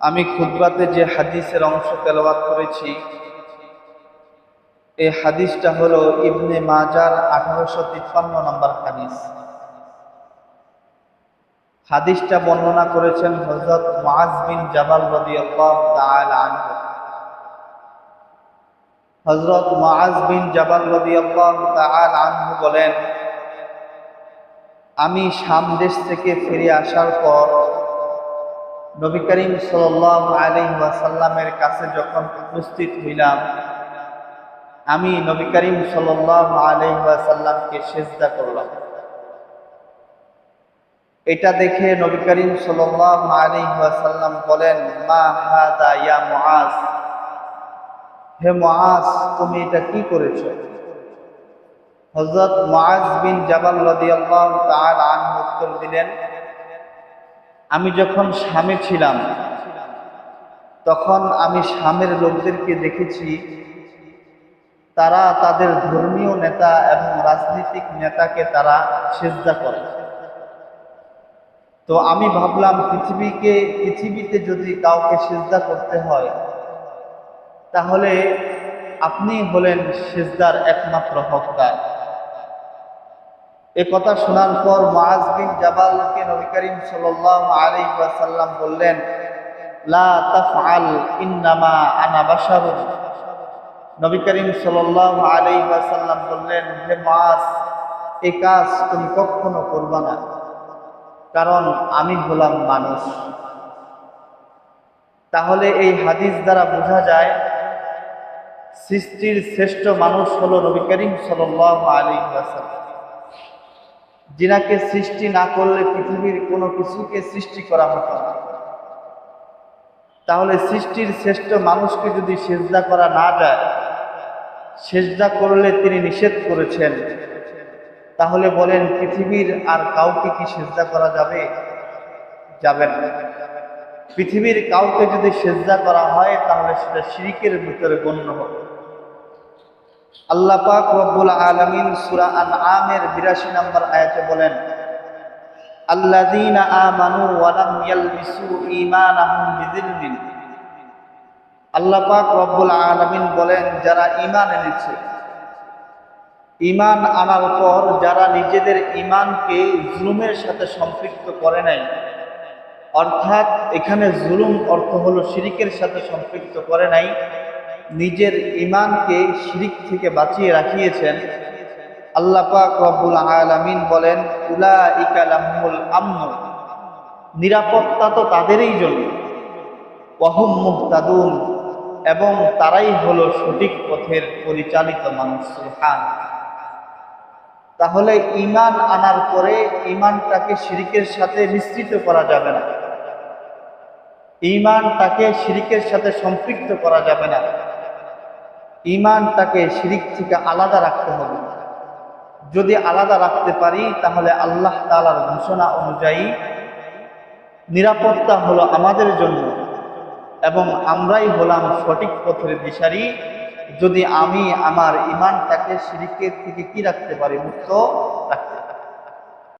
আমি খুতবাতে যে হাদিসের অংশ তেলাওয়াত করেছি এই হাদিসটা হলো ইবনে মাজার আঠারোশো তিপ্পান্ন নম্বর হাদিস। হাদিসটা বর্ণনা করেছেন হজরত মাজ বিন জাবাল আনহু। হজরত মাজ বিন জাবাল আনহু বলেন, আমি সামদেশ থেকে ফিরে আসার পর নবী করিম সাল্লাল্লাহু আলাইহি ওয়াসাল্লামের কাছে যখন উপস্থিত হইলাম, আমি নবী করিম সাল্লাল্লাহু আলাইহি ওয়াসাল্লামকে সেজদা করলাম। এটা দেখে নবী করিম ওয়াসাল্লাম বলেন, মা হাদা ইয়া মুআজ? হে মুআজ, তুমি এটা কি করেছ? হযরত মহাজ বিন জাবাল তাআলা আনহু উত্তর দিলেন আমি যখন স্বামী ছিলাম, তখন আমি শামের লোকদেরকে দেখেছি। তারা তাদের ধর্মীয় নেতা এবং রাজনৈতিক নেতাকে তারা সেজদা করে। তো আমি ভাবলাম, পৃথিবীকে, পৃথিবীতে যদি কাউকে সেজদা করতে হয়, তাহলে আপনি হলেন সেজদার একমাত্র হকদার। এ কথা শোনার পর মাজ বিন জাবালকে নবী করিম সাল্লাল্লাহু আলাইহি ওয়াসাল্লাম বললেন, লা তাফআল, ইন্নামা আনা বাশারুন। নবী করিম সাল্লাল্লাহু আলাইহি ওয়াসাল্লাম বললেন, হে মাস এই কাজ তুমি কখনো করবে না, কারণ আমি হলাম মানুষ। তাহলে এই হাদিস দ্বারা বোঝা যায়, সৃষ্টির শ্রেষ্ঠ মানুষ হলো নবী করিম সাল্লাল্লাহু আলাইহি ওয়াসাল্লাম। যিনাকে সৃষ্টি না করলে পৃথিবীর কোনো কিছুকে সৃষ্টি করা হতো না। তাহলে সৃষ্টির শ্রেষ্ঠ মানুষকে যদি সেজদা করা না যায়, সেজদা করলে তিনি নিষেধ করেছেন। তাহলে বলেন, পৃথিবীর আর কাউকে কি সেজদা করা যাবে? যাবে না। পৃথিবীর কাউকে যদি সেজদা করা হয়, তাহলে সেটা শিরিকের ভিতরে গণ্য হবে। আল্লাহ পাক রব্বুল আলামিন সূরা আনআমের 82 নম্বর আয়াতে বলেন, আল্লাযীনা আমানু ওয়া লাম ইয়ালবিসু ঈমানাহুম বিযিলমিন। আল্লাহ পাক রব্বুল আলামিন বলেন, যারা ঈমান এনেছে, ঈমান আনার পর যারা নিজেদের ঈমানকে জুলুমের সাথে সম্পৃক্ত করে নাই, অর্থাৎ এখানে জুলুম অর্থ হলো শিরিকের সাথে সম্পৃক্ত করে নাই নিজের ইমানকে শিরিক থেকে বাঁচিয়ে রাখিয়েছেন। আল্লাহ পাক রব্বুল আলামিন বলেন উলা ইকালামুল আমন। নিরাপত্তা তো তাদেরই জন্য। ওয়াহুম মুহতাদুন। এবং তারাই হলো সঠিক পথের পরিচালিত মানুষ, সুবহান। তাহলে ইমান আনার পরে ইমানটাকে শিরিকের সাথে মিশ্রিত করা যাবে না। ইমানটাকে শিরিকের সাথে সম্পৃক্ত করা যাবে না। ইমানটাকে শিরিক থেকে আলাদা রাখতে হবে। যদি আলাদা রাখতে পারি, তাহলে আল্লাহ তালার ঘোষণা অনুযায়ী নিরাপত্তা হলো আমাদের জন্য এবং আমরাই হলাম সঠিক পথের দিশারি। যদি আমি আমার ইমানটাকে শিরিকের থেকে কি রাখতে পারি মুক্ত?